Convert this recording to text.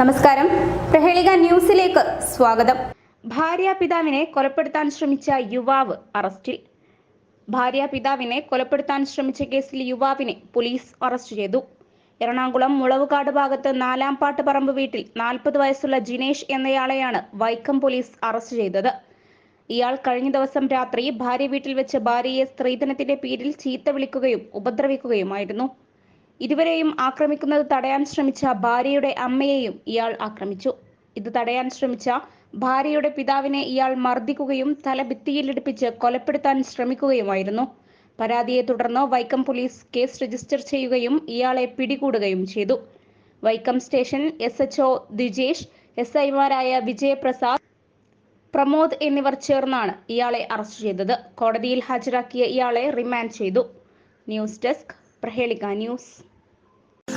നമസ്കാരം. പ്രഹേളിക ന്യൂസിലേക്ക് സ്വാഗതം. ഭാര്യാപിതാവിനെ കൊലപ്പെടുത്താൻ ശ്രമിച്ച യുവാവ് അറസ്റ്റിൽ. ഭാര്യാപിതാവിനെ കൊലപ്പെടുത്താൻ ശ്രമിച്ച കേസിൽ യുവാവിനെ പോലീസ് അറസ്റ്റ് ചെയ്തു. എറണാകുളം മുളവുകാട് ഭാഗത്ത് നാലാം പാട്ട് പറമ്പ് വീട്ടിൽ നാൽപ്പത് വയസ്സുള്ള ജിനേഷ് എന്നയാളെയാണ് വൈക്കം പോലീസ് അറസ്റ്റ് ചെയ്തത്. ഇയാൾ കഴിഞ്ഞ ദിവസം രാത്രി ഭാര്യ വീട്ടിൽ വെച്ച് ഭാര്യയെ സ്ത്രീധനത്തിന്റെ പേരിൽ ചീത്ത വിളിക്കുകയും ഉപദ്രവിക്കുകയുമായിരുന്നു. ഇരുവരെയും ആക്രമിക്കുന്നത് തടയാൻ ശ്രമിച്ച ഭാര്യയുടെ അമ്മയെയും ഇയാൾ ആക്രമിച്ചു. ഇത് തടയാൻ ശ്രമിച്ച ഭാര്യയുടെ പിതാവിനെ ഇയാൾ മർദ്ദിക്കുകയും തല ഭിത്തിയിലിടിപ്പിച്ച് കൊലപ്പെടുത്താൻ ശ്രമിക്കുകയുമായിരുന്നു. പരാതിയെ തുടർന്ന് വൈക്കം പോലീസ് കേസ് രജിസ്റ്റർ ചെയ്യുകയും ഇയാളെ പിടികൂടുകയും ചെയ്തു. Vaikom station S H O Dijesh S ഐമാരായ വിജയപ്രസാദ് പ്രമോദ് എന്നിവർ ചേർന്നാണ് ഇയാളെ അറസ്റ്റ് ചെയ്തത്. കോടതിയിൽ ഹാജരാക്കിയ ഇയാളെ റിമാൻഡ് ചെയ്തു. News desk Prahelika news.